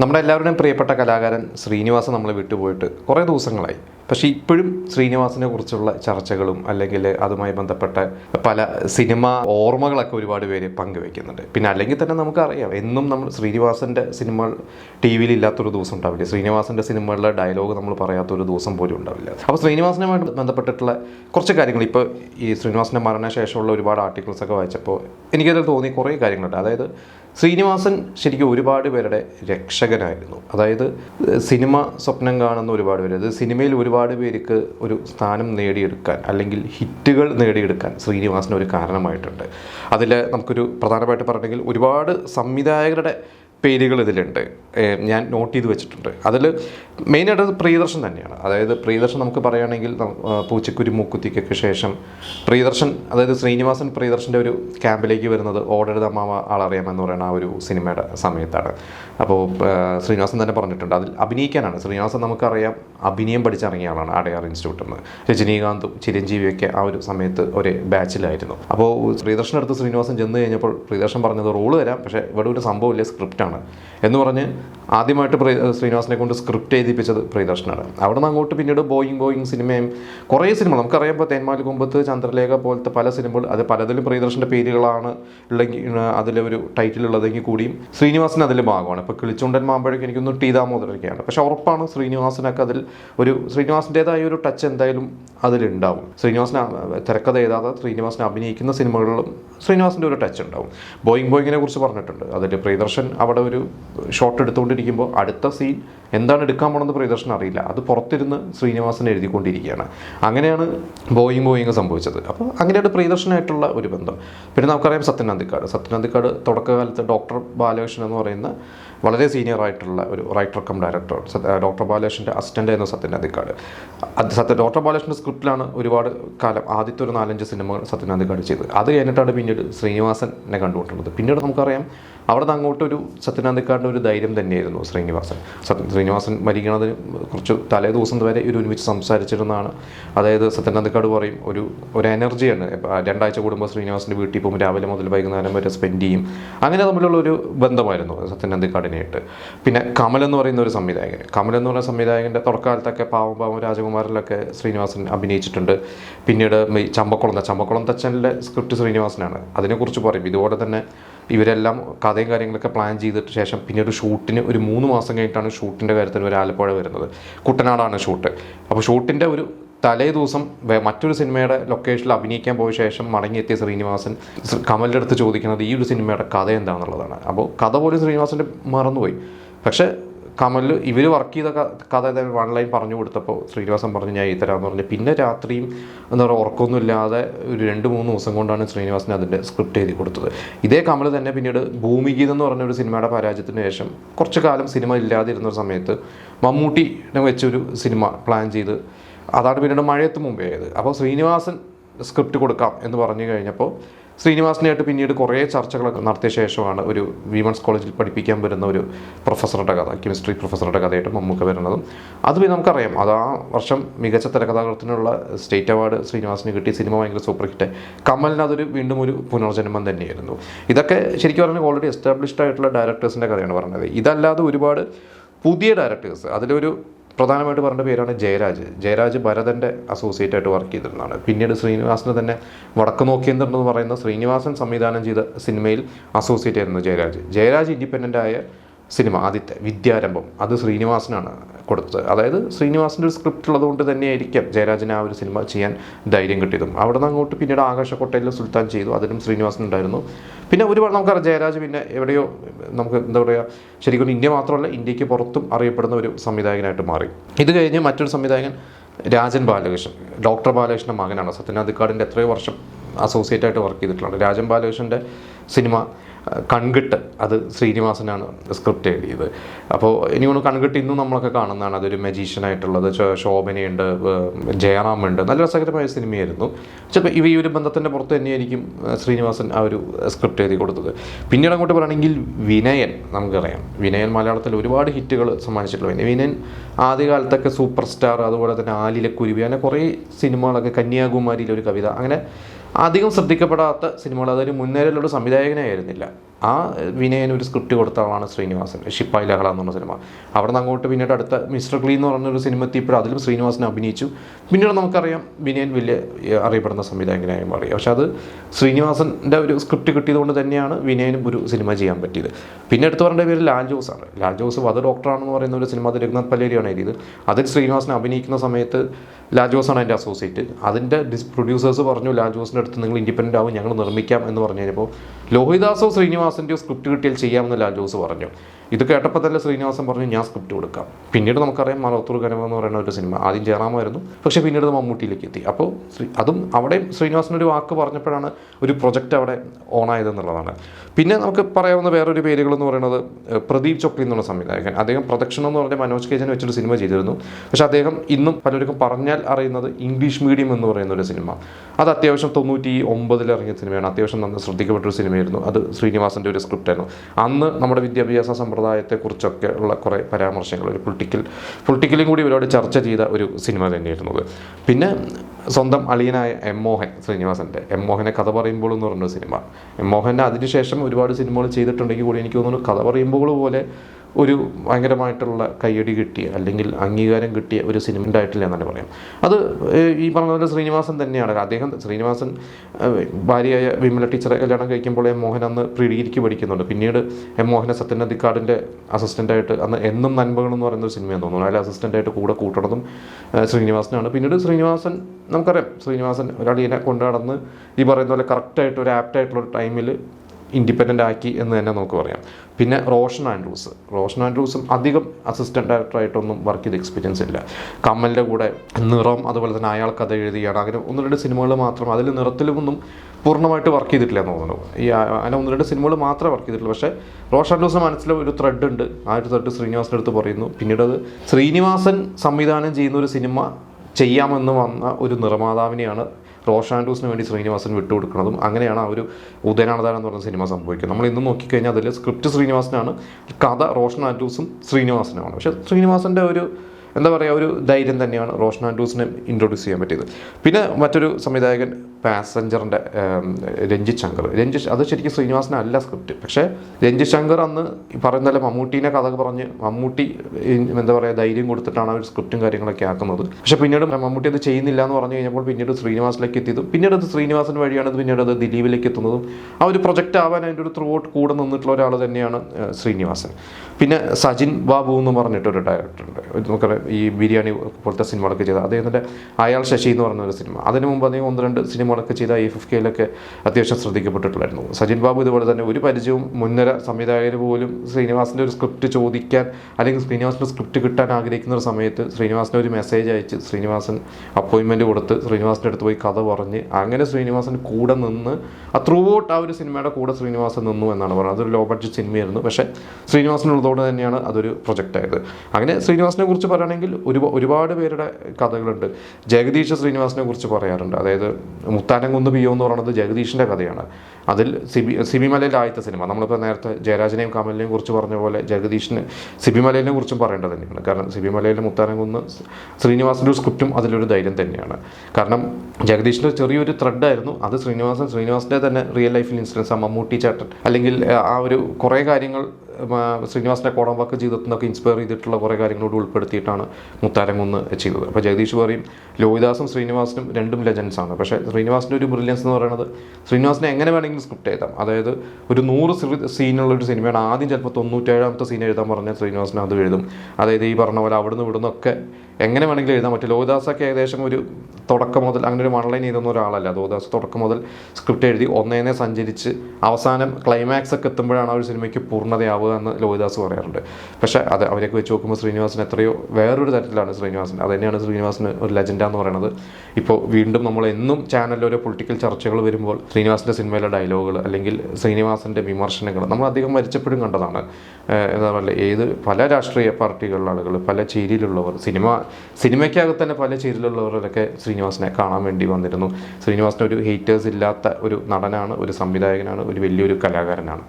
നമ്മുടെ എല്ലാവരുടെയും പ്രിയപ്പെട്ട കലാകാരൻ ശ്രീനിവാസൻ നമ്മൾ വിട്ടുപോയിട്ട് കുറേ ദിവസങ്ങളായി. പക്ഷേ ഇപ്പോഴും ശ്രീനിവാസിനെ കുറിച്ചുള്ള ചർച്ചകളും അല്ലെങ്കിൽ അതുമായി ബന്ധപ്പെട്ട പല സിനിമ ഓർമ്മകളൊക്കെ ഒരുപാട് പേര് പങ്കുവെക്കുന്നുണ്ട്. പിന്നെ അല്ലെങ്കിൽ തന്നെ നമുക്കറിയാം എന്നും നമ്മൾ ശ്രീനിവാസന്റെ സിനിമകൾ ടി വിയിൽ ഇല്ലാത്തൊരു ദിവസം ഉണ്ടാവില്ല? ശ്രീനിവാസന്റെ സിനിമകളിലെ ഡയലോഗ് നമ്മൾ പറയാത്തൊരു ദിവസം പോലും ഉണ്ടാവില്ല. അപ്പോൾ ശ്രീനിവാസനുമായിട്ട് ബന്ധപ്പെട്ടിട്ടുള്ള കുറച്ച് കാര്യങ്ങൾ. ഇപ്പോൾ ഈ ശ്രീനിവാസന്റെ മരണശേഷമുള്ള ഒരുപാട് ആർട്ടിക്കിൾസ് ഒക്കെ വായിച്ചപ്പോൾ എനിക്കതിൽ തോന്നി കുറേ കാര്യങ്ങളുണ്ട്. അതായത് ശ്രീനിവാസൻ ശരിക്കും ഒരുപാട് പേരുടെ രക്ഷകനായിരുന്നു. അതായത് സിനിമ സ്വപ്നം കാണുന്ന ഒരുപാട് പേര് അത് സിനിമയിൽ ഒരുപാട് പേർക്ക് ഒരു സ്ഥാനം നേടിയെടുക്കാൻ അല്ലെങ്കിൽ ഹിറ്റുകൾ നേടിയെടുക്കാൻ ശ്രീനിവാസൻ ഒരു കാരണമായിട്ടുണ്ട്. അതിൽ നമുക്കൊരു പ്രധാനമായിട്ട് പറഞ്ഞെങ്കിൽ ഒരുപാട് സംവിധായകരുടെ പേരുകൾ ഇതിലുണ്ട്. ഞാൻ നോട്ട് ചെയ്ത് വെച്ചിട്ടുണ്ട്. അതിൽ മെയിനായിട്ട് പ്രിയദർശൻ തന്നെയാണ്. അതായത് പ്രിയദർശൻ നമുക്ക് പറയുകയാണെങ്കിൽ പൂച്ചക്കുരി മൂക്കുത്തിക്കൊക്കെ ശേഷം പ്രിയദർശൻ അതായത് ശ്രീനിവാസൻ പ്രിയദർശന്റെ ഒരു ക്യാമ്പിലേക്ക് വരുന്നത് ഓടരുത് അമ്മാവ ആളറിയാമെന്ന് പറയുന്ന ആ ഒരു സിനിമയുടെ സമയത്താണ്. അപ്പോൾ ശ്രീനിവാസൻ തന്നെ പറഞ്ഞിട്ടുണ്ട്. അതിൽ അഭിനയിക്കാനാണ്. ശ്രീനിവാസൻ നമുക്കറിയാം അഭിനയം പഠിച്ചിറങ്ങിയ ആളാണ് അടയാർ ഇൻസ്റ്റിറ്റ്യൂട്ടിൽ നിന്ന്. രജനീകാന്തും ചിരഞ്ജീവിയൊക്കെ ആ ഒരു സമയത്ത് ഒരു ബാച്ചിലായിരുന്നു. അപ്പോൾ പ്രിയദർശൻ അടുത്ത് ശ്രീനിവാസൻ ചെന്ന് കഴിഞ്ഞപ്പോൾ പ്രിയദർശൻ പറഞ്ഞത് റോൾ തരാം. പക്ഷേ ഇവിടെ ഒരു സംഭവമില്ല സ്ക്രിപ്റ്റാണ്. എന്ന് പറഞ്ഞ് ആദ്യമായിട്ട് ശ്രീനിവാസിനെ കൊണ്ട് സ്ക്രിപ്റ്റ് എഴുതിപ്പിച്ചത് പ്രിയദർശനാണ്. അവിടെ നിന്ന് അങ്ങോട്ട് പിന്നീട് ബോയിങ് ബോയിങ് സിനിമയും കുറേ സിനിമ നമുക്കറിയാം തേന്മാലി കുമ്പത്ത് ചന്ദ്രലേഖ പോലത്തെ പല സിനിമകൾ അത് പലതിലും പ്രിയദർശന്റെ പേരുകളാണ് ഉള്ളെങ്കിൽ അതിലൊരു ഉള്ളതെങ്കിൽ കൂടിയും ശ്രീനിവാസൻ അതിൽ ഭാഗമാണ്. ഇപ്പോൾ കിളിച്ചുണ്ടൻ മാമ്പഴക്ക് എനിക്കൊന്ന് ടി ദാമോദരൊക്കെയാണ്. പക്ഷെ ഉറപ്പാണ് ശ്രീനിവാസനൊക്കെ അതിൽ ഒരു ശ്രീനിവാസിന്റെതായ ഒരു ടച്ച് എന്തായാലും അതിലുണ്ടാവും. ശ്രീനിവാസൻ തിരക്കഥ എഴുതാതെ ശ്രീനിവാസൻ അഭിനയിക്കുന്ന സിനിമകളിലും ശ്രീനിവാസിന്റെ ഒരു ടച്ച് ഉണ്ടാവും. ബോയിങ് ബോയിങ്ങിനെ കുറിച്ച് പറഞ്ഞിട്ടുണ്ട്. അതിൽ പ്രിയദർശൻ അവിടെ ഒരു ഷോട്ട് എടുത്തുകൊണ്ടിരിക്കുമ്പോൾ അടുത്ത സീൻ എന്താണ് എടുക്കാൻ പോണെന്ന് പ്രിയദർശൻ അറിയില്ല. അത് പുറത്തിരുന്ന് ശ്രീനിവാസൻ എഴുതിക്കൊണ്ടിരിക്കുകയാണ്. അങ്ങനെയാണ് ബോയിങ് ബോയിങ് സംഭവിച്ചത്. അപ്പോൾ അങ്ങനെയാണ് പ്രിയദർശനായിട്ടുള്ള ഒരു ബന്ധം. പിന്നെ നമുക്കറിയാം സത്യൻ അന്തിക്കാട് തുടക്കകാലത്ത് ഡോക്ടർ ബാലകൃഷ്ണൻ എന്ന് പറയുന്ന വളരെ സീനിയർ ആയിട്ടുള്ള ഒരു റൈറ്റർ കം ഡയറക്ടർ ഡോക്ടർ ബാലകൃഷ്ണന്റെ അസിസ്റ്റന്റ് ആയിരുന്നു സത്യൻ അന്തിക്കാട് അത് സത്യ ഡോക്ടർ ബാലകൃഷ്ണന്റെ സ്ക്രിപ്റ്റിലാണ് ഒരുപാട് കാലം ആദ്യത്തെ ഒരു നാലഞ്ച് സിനിമകൾ സത്യൻ അന്തിക്കാട് ചെയ്തത്. അത് കഴിഞ്ഞിട്ടാണ് പിന്നീട് ശ്രീനിവാസനെ കണ്ടുകൊണ്ടുള്ളത്. പിന്നീട് നമുക്കറിയാം അവിടെ നിന്ന് അങ്ങോട്ട് ഒരു സത്യനാന്തിക്കാടിന്റെ ഒരു ധൈര്യം തന്നെയായിരുന്നു ശ്രീനിവാസൻ. ശ്രീനിവാസൻ മരിക്കണതിന് കുറച്ച് തലേ ദിവസം വരെ ഇവർ ഒരുമിച്ച് സംസാരിച്ചിരുന്നതാണ്. അതായത് സത്യനാന്തിക്കാട് പറയും ഒരു ഒരു എനർജിയാണ്. രണ്ടാഴ്ച കൂടുമ്പോൾ ശ്രീനിവാസിന്റെ വീട്ടിൽ പോകും രാവിലെ മുതൽ വൈകുന്നേരം വരെ സ്പെൻഡ് ചെയ്യും. അങ്ങനെ തമ്മിലുള്ള ഒരു ബന്ധമായിരുന്നു സത്യനാന്തിക്കാടിനായിട്ട്. പിന്നെ കമൽ എന്ന് പറയുന്ന ഒരു സംവിധായകൻ. കമൽ എന്ന് പറയുന്ന സംവിധായകന്റെ തുടക്കകാലത്തൊക്കെ പാവം പാവം രാജകുമാരിലൊക്കെ ശ്രീനിവാസൻ അഭിനയിച്ചിട്ടുണ്ട്. പിന്നീട് ചമ്പക്കുളം ചമ്പക്കുളം തച്ചനിലെ സ്ക്രിപ്റ്റ് ശ്രീനിവാസനാണ്. അതിനെക്കുറിച്ച് പറയും. ഇതുപോലെ തന്നെ ഇവരെല്ലാം കഥയും കാര്യങ്ങളൊക്കെ പ്ലാൻ ചെയ്തിട്ട് ശേഷം പിന്നെ ഒരു ഷൂട്ടിന് ഒരു മൂന്ന് മാസം കഴിഞ്ഞിട്ടാണ് ഷൂട്ടിന്റെ കാര്യത്തിൽ ഒരു ആലപ്പുഴ വരുന്നത്. കുട്ടനാടാണ് ഷൂട്ട്. അപ്പോൾ ഷൂട്ടിന്റെ ഒരു തലേ ദിവസം മറ്റൊരു സിനിമയുടെ ലൊക്കേഷനിൽ അഭിനയിക്കാൻ പോയ ശേഷം മടങ്ങിയെത്തിയ ശ്രീനിവാസൻ ശ്രീ- കമലിന്റെ അടുത്ത് ചോദിക്കുന്നത് ഈ ഒരു സിനിമയുടെ കഥ എന്താണെന്നുള്ളതാണ്. അപ്പോൾ കഥ പോലും ശ്രീനിവാസന്റെ മറന്നുപോയി. പക്ഷേ കമലിൽ ഇവർ വർക്ക് ചെയ്ത കഥ കഥ വൺ ലൈൻ പറഞ്ഞു കൊടുത്തപ്പോൾ ശ്രീനിവാസൻ പറഞ്ഞു ഞാൻ ഈ തരാമെന്ന് പറഞ്ഞു. പിന്നെ രാത്രിയും എന്താ പറയുക ഉറക്കമൊന്നും ഇല്ലാതെ ഒരു രണ്ട് മൂന്ന് ദിവസം കൊണ്ടാണ് ശ്രീനിവാസൻ അതിന്റെ സ്ക്രിപ്റ്റ് എഴുതി കൊടുത്തത്. ഇതേ കമൽ തന്നെ പിന്നീട് ഭൂമിഗീതം എന്ന് പറഞ്ഞ ഒരു സിനിമയുടെ പരാജയത്തിന് ശേഷം കുറച്ച് കാലം സിനിമ ഇല്ലാതിരുന്ന ഒരു സമയത്ത് മമ്മൂട്ടിനെ വെച്ചൊരു സിനിമ പ്ലാൻ ചെയ്ത് അതാണ് പിന്നീട് മഴയത്ത് മുമ്പേ ആയത്. അപ്പോൾ ശ്രീനിവാസൻ സ്ക്രിപ്റ്റ് കൊടുക്കാം എന്ന് പറഞ്ഞു കഴിഞ്ഞപ്പോൾ ശ്രീനിവാസനായിട്ട് പിന്നീട് കുറേ ചർച്ചകളൊക്കെ നടത്തിയ ശേഷമാണ് ഒരു വിമൻസ് കോളേജിൽ പഠിപ്പിക്കാൻ വരുന്ന ഒരു പ്രൊഫസറുടെ കഥ കെമിസ്ട്രി പ്രൊഫസറുടെ കഥയായിട്ട് മമ്മൂക്ക വരുന്നതും. അത് പിന്നെ നമുക്കറിയാം. അത് ആ വർഷം മികച്ച തിരക്കഥാകൃത്തിനുള്ള സ്റ്റേറ്റ് അവാർഡ് ശ്രീനിവാസിന് കിട്ടി സിനിമ ഭയങ്കര സൂപ്പർ ഹിറ്റ്. കമലിന് അതൊരു വീണ്ടും ഒരു പുനർജന്മം തന്നെയായിരുന്നു. ഇതൊക്കെ ശരിക്കും പറഞ്ഞാൽ ഓൾറെഡി എസ്റ്റാബ്ലിഷ്ഡ് ആയിട്ടുള്ള ഡയറക്ടേഴ്സിന്റെ കഥയാണ് പറഞ്ഞത്. ഇതല്ലാതെ ഒരുപാട് പുതിയ ഡയറക്ടേഴ്സ് അതിലൊരു പ്രധാനമായിട്ട് പറഞ്ഞ പേരാണ് ജയരാജ്. ജയരാജ് ഭരതന്റെ അസോസിയേറ്റ് ആയിട്ട് വർക്ക് ചെയ്തിരുന്നതാണ്. പിന്നീട് ശ്രീനിവാസന് തന്നെ വടക്ക് നോക്കിയെന്ന് പറയുന്ന ശ്രീനിവാസൻ സംവിധാനം ചെയ്ത സിനിമയിൽ അസോസിയേറ്റ് ആയിരുന്നു ജയരാജ്. ജയരാജ് ഇൻഡിപെൻഡന്റ് ആയ സിനിമ ആദ്യത്തെ വിദ്യാരംഭം അത് ശ്രീനിവാസനാണ് കൊടുത്തത്. അതായത് ശ്രീനിവാസിന്റെ ഒരു സ്ക്രിപ്റ്റ് ഉള്ളതുകൊണ്ട് തന്നെയായിരിക്കാം ജയരാജൻ ആ ഒരു സിനിമ ചെയ്യാൻ ധൈര്യം കിട്ടിയതും. അവിടെ നിന്ന് അങ്ങോട്ട് പിന്നീട് ആകാശക്കോട്ടയിൽ സുൽത്താൻ ചെയ്തു അതിലും ശ്രീനിവാസൻ ഉണ്ടായിരുന്നു പിന്നെ ഒരുപാട് നമുക്കറിയാം ജയരാജ് പിന്നെ എവിടെയോ നമുക്ക് എന്താ പറയുക ശരിക്കും ഇന്ത്യ മാത്രമല്ല ഇന്ത്യയ്ക്ക് പുറത്തും അറിയപ്പെടുന്ന ഒരു സംവിധായകനായിട്ട് മാറി. ഇത് കഴിഞ്ഞ് മറ്റൊരു സംവിധായകൻ രാജൻ ബാലകൃഷ്ണൻ ഡോക്ടർ ബാലകൃഷ്ണന്റെ മകനാണ്. സത്യനാഥിക്കാടിന്റെ എത്രയോ വർഷം അസോസിയേറ്റ് ആയിട്ട് വർക്ക് ചെയ്തിട്ടുള്ളത് രാജൻ ബാലകൃഷ്ണന്റെ സിനിമ കൺകിട്ട്. അത് ശ്രീനിവാസനാണ് സ്ക്രിപ്റ്റ് എഴുതിയത്. അപ്പോൾ ഇനി ഒന്ന് കൺകിട്ട് ഇന്നും നമ്മളൊക്കെ കാണുന്നതാണ്. അതൊരു മജീഷ്യനായിട്ടുള്ളത് ശോഭനയുണ്ട് ജയറാമുണ്ട്. നല്ല രസകരമായ സിനിമയായിരുന്നു. ചിലപ്പോൾ ഇവ ഈ ഒരു ബന്ധത്തിന്റെ പുറത്ത് തന്നെയായിരിക്കും ശ്രീനിവാസൻ ആ ഒരു സ്ക്രിപ്റ്റ് എഴുതി കൊടുത്തത്. പിന്നീട് അങ്ങോട്ട് പറയുകയാണെങ്കിൽ വിനയൻ നമുക്കറിയാം. വിനയൻ മലയാളത്തിൽ ഒരുപാട് ഹിറ്റുകൾ സമ്മാനിച്ചിട്ടുള്ള വിനയൻ. വിനയൻ ആദ്യകാലത്തൊക്കെ സൂപ്പർ സ്റ്റാർ അതുപോലെ തന്നെ ആലിലെ കുരുവി അങ്ങനെ കുറേ സിനിമകളൊക്കെ കന്യാകുമാരിയിലെ ഒരു കവിത. അങ്ങനെ അധികം ശ്രദ്ധിക്കപ്പെടാത്ത സിനിമകൾ അതൊരു മുൻനിരയിലുള്ള സംവിധായകനെ ആയിരുന്നില്ല. ആ വിനയന് ഒരു സ്ക്രിപ്റ്റ് കൊടുത്ത ആളാണ് ശ്രീനിവാസൻ ഷിപ്പായി ലഹള എന്ന് പറഞ്ഞ സിനിമ. അവിടെ നിന്ന് അങ്ങോട്ട് പിന്നീട് അടുത്ത മിസ്റ്റർ ക്ലീൻ എന്ന് പറഞ്ഞൊരു സിനിമ എത്തിയപ്പോൾ അതിലും ശ്രീനിവാസൻ അഭിനയിച്ചു. പിന്നീട് നമുക്കറിയാം വിനയൻ വലിയ അറിയപ്പെടുന്ന സംവിധായകനായി മാറി പക്ഷെ അത് ശ്രീനിവാസന്റെ ഒരു സ്ക്രിപ്റ്റ് കിട്ടിയതുകൊണ്ട് തന്നെയാണ് വിനയനും ഒരു സിനിമ ചെയ്യാൻ പറ്റിയത്. പിന്നെ എടുത്തു പറയേണ്ട പേര് ലാൽ ജോസ് ആണ്. ലാൽ ജോസ് വധ ഡോക്ടറാണെന്ന് പറയുന്ന ഒരു സിനിമ അത് രഘുനാഥ് പല്ലേരിയാണ് എഴുതിയത്. അതിൽ ശ്രീനിവാസൻ അഭിനയിക്കുന്ന സമയത്ത് ലാൽ ജോസ് ആണ് എന്റെ അസോസിയേറ്റ് അതിന്റെ ഡിസ് പ്രൊഡ്യൂസേഴ്സ് പറഞ്ഞു ലാൽ ജോസിന്റെ അടുത്ത് നിങ്ങൾ ഇൻഡിപെൻഡന്റ് ആവും ഞങ്ങൾ നിർമ്മിക്കാം എന്ന് പറഞ്ഞു കഴിഞ്ഞപ്പോൾ ലോഹിദാസോ ശ്രീനിവാസന്റെയോ സ്ക്രിപ്റ്റ് കിട്ടിയാൽ ചെയ്യാമെന്ന് ലാൽ ജോസ് പറഞ്ഞു. ഇത് കേട്ടപ്പോൾ തന്നെ ശ്രീനിവാസൻ പറഞ്ഞു ഞാൻ സ്ക്രിപ്റ്റ് കൊടുക്കാം. പിന്നീട് നമുക്കറിയാം മലത്തൂർ കനവ് എന്ന് പറയുന്ന ഒരു സിനിമ. ആദ്യം ജയറാമായിരുന്നു പക്ഷേ പിന്നീട് മമ്മൂട്ടിയിലേക്ക് എത്തി. അപ്പോൾ അതും അവിടെയും ശ്രീനിവാസൻ ഒരു വാക്ക് പറഞ്ഞപ്പോഴാണ് ഒരു പ്രൊജക്റ്റ് അവിടെ ഓൺ ആയതെന്നുള്ളതാണ് പിന്നെ നമുക്ക് പറയാവുന്ന വേറൊരു പേരുകൾ എന്ന് പറയുന്നത് പ്രദീപ് ചൊക്ലി എന്നുള്ള സംവിധായകൻ. അദ്ദേഹം പ്രദക്ഷിണം എന്ന് പറഞ്ഞ മനോജ് കേജൻ വെച്ചൊരു സിനിമ ചെയ്തിരുന്നു. പക്ഷേ അദ്ദേഹം ഇന്നും പലർക്കും പറഞ്ഞാൽ അറിയുന്നത് ഇംഗ്ലീഷ് മീഡിയം എന്ന് പറയുന്ന ഒരു സിനിമ. അത് അത്യാവശ്യം തൊണ്ണൂറ്റി ഒമ്പതിൽ ഇറങ്ങിയ സിനിമയാണ്. അത്യാവശ്യം നന്ന് ശ്രദ്ധിക്കപ്പെട്ട ഒരു സിനിമയായിരുന്നു. അത് ശ്രീനിവാസന്റെ ഒരു സ്ക്രിപ്റ്റായിരുന്നു അന്ന് നമ്മുടെ വിദ്യാഭ്യാസ സമ്പ്രദായത്തെക്കുറിച്ചൊക്കെ ഉള്ള കുറേ പരാമർശങ്ങൾ ഒരു പൊളിറ്റിക്കൽ പൊളിറ്റിക്കലും കൂടി ഒരുപാട് ചർച്ച ചെയ്ത ഒരു സിനിമ തന്നെയായിരുന്നു അത് പിന്നെ സ്വന്തം അളിയനായ എം മോഹൻ ശ്രീനിവാസന്റെ എം മോഹനെ കഥ പറയുമ്പോൾ എന്ന് പറഞ്ഞ സിനിമ. എം മോഹന്റെ അതിനുശേഷം ഒരുപാട് സിനിമകൾ ചെയ്തിട്ടുണ്ടെങ്കിൽ കൂടി എനിക്ക് തോന്നുന്നു കഥ പറയുമ്പോൾ പോലെ ഒരു ഭയങ്കരമായിട്ടുള്ള കയ്യടി കിട്ടിയ അല്ലെങ്കിൽ അംഗീകാരം കിട്ടിയ ഒരു സിനിമ ഉണ്ടായിട്ടില്ല എന്ന് തന്നെ പറയാം. അത് ഈ പറഞ്ഞതുപോലെ പോലെ ശ്രീനിവാസൻ തന്നെയാണ്. അദ്ദേഹം ശ്രീനിവാസൻ ഭാര്യയായ വിമല ടീച്ചറെ കല്യാണം കഴിക്കുമ്പോൾ എം മോഹൻ അന്ന് പ്രീ പഠിക്കുന്നുണ്ട്. പിന്നീട് എം മോഹനെ സത്യനന്ദിക്കാടിന്റെ അസിസ്റ്റന്റായിട്ട് അന്ന് എന്നും നന്മകളെന്ന് പറയുന്ന ഒരു സിനിമയെന്ന് തോന്നുന്നു. അയാൾ അസിസ്റ്റന്റായിട്ട് കൂടെ കൂട്ടണതും ശ്രീനിവാസനാണ്. പിന്നീട് ശ്രീനിവാസൻ നമുക്കറിയാം ശ്രീനിവാസൻ ഒരാളിനെ കൊണ്ടാടന്ന് ഈ പറയുന്ന പോലെ കറക്റ്റായിട്ട് ഒരു ആപ്റ്റായിട്ടുള്ള ഒരു ടൈമിൽ ഇൻഡിപെൻഡന്റ് ആക്കി എന്ന് തന്നെ നമുക്ക് പറയാം. പിന്നെ റോഷൻ ആൻഡ്രൂസ്. റോഷൻ ആൻഡ്രൂസും അധികം അസിസ്റ്റന്റ് ഡയറക്ടറായിട്ടൊന്നും വർക്ക് ചെയ്ത എക്സ്പീരിയൻസ് ഇല്ല. കമ്മലിന്റെ കൂടെ നിറം അതുപോലെ തന്നെ അയാൾ കഥ എഴുതിയാണ്. അങ്ങനെ ഒന്ന് രണ്ട് സിനിമകൾ മാത്രം അതിൽ നിറത്തിലുമൊന്നും പൂർണമായിട്ട് വർക്ക് ചെയ്തിട്ടില്ല എന്ന് തോന്നുന്നു. ഈ അങ്ങനെ ഒന്ന് രണ്ട് സിനിമകൾ മാത്രമേ വർക്ക് ചെയ്തിട്ടുള്ളൂ. പക്ഷേ റോഷൻ ആൻഡ്രൂസ് മനസ്സിൽ ഒരു ത്രെഡ് ഉണ്ട്. ആ ഒരു ത്രെഡ് ശ്രീനിവാസന്റെ അടുത്ത് പറയുന്നു. പിന്നീട് അത് ശ്രീനിവാസൻ സംവിധാനം ചെയ്യുന്ന ഒരു സിനിമ ചെയ്യാമെന്ന് വന്ന ഒരു നിർമ്മാതാവിനെയാണ് റോഷൻ ആൻഡൂസിന് വേണ്ടി ശ്രീനിവാസൻ വിട്ടുകൊടുക്കുന്നതും അങ്ങനെയാണ് ആ ഒരു ഉദയനാണതാരം എന്ന് പറഞ്ഞ സിനിമ സംഭവിക്കുന്നത്. നമ്മൾ ഇന്ന് നോക്കിക്കഴിഞ്ഞാൽ അതിൽ സ്ക്രിപ്റ്റ് ശ്രീനിവാസനാണ് കഥ റോഷൻ ആൻഡ്രൂസും ശ്രീനിവാസനുമാണ്. പക്ഷേ ശ്രീനിവാസന്റെ ഒരു എന്താ പറയുക ഒരു ധൈര്യം തന്നെയാണ് റോഷൻ ആൻഡ്രൂസിനെ ഇൻട്രൊഡ്യൂസ് ചെയ്യാൻ പറ്റിയത്. പിന്നെ മറ്റൊരു സംവിധായകൻ പാസഞ്ചറിന്റെ രഞ്ജിത് ശങ്കർ. രഞ്ജിത് അത് ശരിക്കും ശ്രീനിവാസനല്ല സ്ക്രിപ്റ്റ് പക്ഷേ രഞ്ജിത് ശങ്കർ അന്ന് പറയുന്ന പോലെ മമ്മൂട്ടീനെ കഥ പറഞ്ഞ് മമ്മൂട്ടി എന്താ പറയുക ധൈര്യം കൊടുത്തിട്ടാണ് അവർ സ്ക്രിപ്റ്റും കാര്യങ്ങളൊക്കെ ആക്കുന്നത്. പക്ഷേ പിന്നീട് മമ്മൂട്ടി അത് ചെയ്യുന്നില്ല എന്ന് പറഞ്ഞു കഴിഞ്ഞപ്പോൾ പിന്നീട് ശ്രീനിവാസിലേക്ക് എത്തിയതും. പിന്നീട് അത് ശ്രീനിവാസൻ വഴിയാണ് അത് പിന്നീട് അത് ദിലീപിലേക്ക് എത്തുന്നതും ആ ഒരു പ്രൊജക്റ്റ് ആവാൻ അതിന്റെ ഒരു ത്രൂ ഔട്ട് കൂടെ നിന്നിട്ടുള്ള ഒരാൾ തന്നെയാണ് ശ്രീനിവാസൻ. പിന്നെ സജിൻ ബാബു എന്ന് പറഞ്ഞിട്ടൊരു ഡയറക്ടറുണ്ട് നമുക്കറിയാം ഈ ബിരിയാണി പോലത്തെ സിനിമകളൊക്കെ ചെയ്ത അദ്ദേഹത്തിന്റെ അയാൾ ശശി എന്ന് പറയുന്ന ഒരു സിനിമ അതിന് മുമ്പ് അദ്ദേഹം ഒന്ന് രണ്ട് സിനിമകളൊക്കെ ചെയ്ത എഫ് എഫ് കെയിലൊക്കെ അത്യാവശ്യം ശ്രദ്ധിക്കപ്പെട്ടിട്ടുള്ളായിരുന്നു. സജിൻ ബാബു ഇതുപോലെ തന്നെ ഒരു പരിചയവും മുൻനിര സംവിധായകർ പോലും ശ്രീനിവാസിന്റെ ഒരു സ്ക്രിപ്റ്റ് ചോദിക്കാൻ അല്ലെങ്കിൽ ശ്രീനിവാസിന്റെ സ്ക്രിപ്റ്റ് കിട്ടാൻ ആഗ്രഹിക്കുന്ന ഒരു സമയത്ത് ശ്രീനിവാസിന് ഒരു മെസ്സേജ് അയച്ച് ശ്രീനിവാസൻ അപ്പോയിൻമെന്റ് കൊടുത്ത് ശ്രീനിവാസിന്റെ അടുത്ത് പോയി കഥ പറഞ്ഞ് അങ്ങനെ ശ്രീനിവാസൻ കൂടെ നിന്ന് ആ ത്രൂ ഔട്ട് ആ ഒരു സിനിമയുടെ കൂടെ ശ്രീനിവാസൻ നിന്നു എന്നാണ് പറയുന്നത്. അതൊരു ലോ ബഡ്ജറ്റ് സിനിമയായിരുന്നു പക്ഷേ ശ്രീനിവാസനുള്ളതോടെ തന്നെയാണ് അതൊരു പ്രൊജക്റ്റ് ആയത്. അങ്ങനെ ശ്രീനിവാസിനെ കുറിച്ച് പറയുകയാണെങ്കിൽ ഒരു ഒരുപാട് പേരുടെ കഥകളുണ്ട്. ജഗദീഷ് ശ്രീനിവാസിനെ കുറിച്ച് പറയാറുണ്ട്. അതായത് മുത്താനംകുന്ന് പിയോ എന്ന് പറയുന്നത് ജഗദീഷിന്റെ കഥയാണ്. അതിൽ സിബി സിബിമലയിലെ ആദ്യത്തെ സിനിമ നമ്മളിപ്പോൾ നേരത്തെ ജയരാജനെയും കമലിനെയും കുറിച്ച് പറഞ്ഞ പോലെ ജഗദീഷിന് സിബിമലയിനെ കുറിച്ചും പറയേണ്ടത് തന്നെയാണ്. കാരണം സിബിമലയിലെ മുത്താനം മുത്താനംകുന്ന് ശ്രീനിവാസിന്റെ ഒരു സ്ക്രിപ്റ്റും അതിലൊരു ധൈര്യം തന്നെയാണ്. കാരണം ജഗദീഷിന്റെ ചെറിയൊരു ത്രെഡായിരുന്നു. അത് ശ്രീനിവാസൻ ശ്രീനിവാസിന്റെ തന്നെ റിയൽ ലൈഫിൽ ഇൻസിഡൻസ് മമ്മൂട്ടി ചേട്ടൻ അല്ലെങ്കിൽ ആ ഒരു കുറേ കാര്യങ്ങൾ ആ, കോടം വാക്ക് ജീവിതത്തിൽ നിന്നൊക്കെ ഇൻസ്പയർ ചെയ്തിട്ടുള്ള കുറേ കാര്യങ്ങളോട് ഉൾപ്പെടുത്തിയിട്ടാണ് മുത്താരംകുന്ന് ചെയ്തത്. അപ്പോൾ ജഗദീഷ് പറയും ലോഹിദാസും ശ്രീനിവാസനും രണ്ടും ലെജൻസ് ആണ്. പക്ഷേ ശ്രീനിവാസിന്റെ ഒരു ബ്രില്യൻസ് എന്ന് പറയുന്നത് ശ്രീനിവാസിനെ എങ്ങനെ വേണമെങ്കിലും സ്ക്രിപ്റ്റ് എഴുതാം. അതായത് ഒരു നൂറ് സീനുള്ള ഒരു സിനിമയാണ് ആദ്യം ചിലപ്പോൾ തൊണ്ണൂറ്റേഴാമത്തെ സീൻ എഴുതാൻ പറഞ്ഞാൽ ശ്രീനിവാസിനെ അത് എഴുതും. അതായത് ഈ പറഞ്ഞ പോലെ അവിടുന്ന് ഇവിടുന്ന് ഒക്കെ എങ്ങനെ വേണമെങ്കിലും എഴുതാൻ പറ്റും. ലോഹിദാസൊക്കെ ഏകദേശം ഒരു തുടക്കം മുതൽ അങ്ങനെ ഒരു വൺലൈൻ എഴുതുന്ന ഒരാളല്ല. ലോഹിദാസ് തുടക്കം മുതൽ സ്ക്രിപ്റ്റ് എഴുതി ഒന്നേനെ സഞ്ചരിച്ച് അവസാനം ക്ലൈമാക്സ് ഒക്കെ എത്തുമ്പോഴാണ് ആ ഒരു സിനിമയ്ക്ക് പൂർണതയാവുക എന്ന് ലോഹിദാസ് പറയാറുണ്ട്. പക്ഷേ അത് അവരെയൊക്കെ വെച്ച് നോക്കുമ്പോൾ ശ്രീനിവാസൻ എത്രയോ വേറൊരു തരത്തിലാണ് ശ്രീനിവാസൻ. അത് തന്നെയാണ് ശ്രീനിവാസന് ഒരു ലെജൻഡാന്ന് പറയുന്നത് ഇപ്പോൾ വീണ്ടും നമ്മൾ എന്നും ചാനലിൽ ഓരോ പൊളിറ്റിക്കൽ ചർച്ചകൾ വരുമ്പോൾ ശ്രീനിവാസന്റെ സിനിമയിലെ ഡയലോഗുകൾ അല്ലെങ്കിൽ ശ്രീനിവാസന്റെ വിമർശനങ്ങൾ നമ്മൾ അധികം മരിച്ചപ്പോഴും കണ്ടതാണ്. എന്താ പറയുക ഏത് പല രാഷ്ട്രീയ പാർട്ടികളിലുള്ള ആളുകൾ പല ചേരിയിലുള്ളവർ സിനിമ സിനിമയ്ക്കകത്ത് തന്നെ പല ചേരിലുള്ളവരൊക്കെ ശ്രീനിവാസിനെ കാണാൻ വേണ്ടി വന്നിരുന്നു. ശ്രീനിവാസന് ഒരു ഹേറ്റേഴ്സ് ഇല്ലാത്ത ഒരു നടനാണ് ഒരു സംവിധായകനാണ് ഒരു വലിയൊരു കലാകാരനാണ്.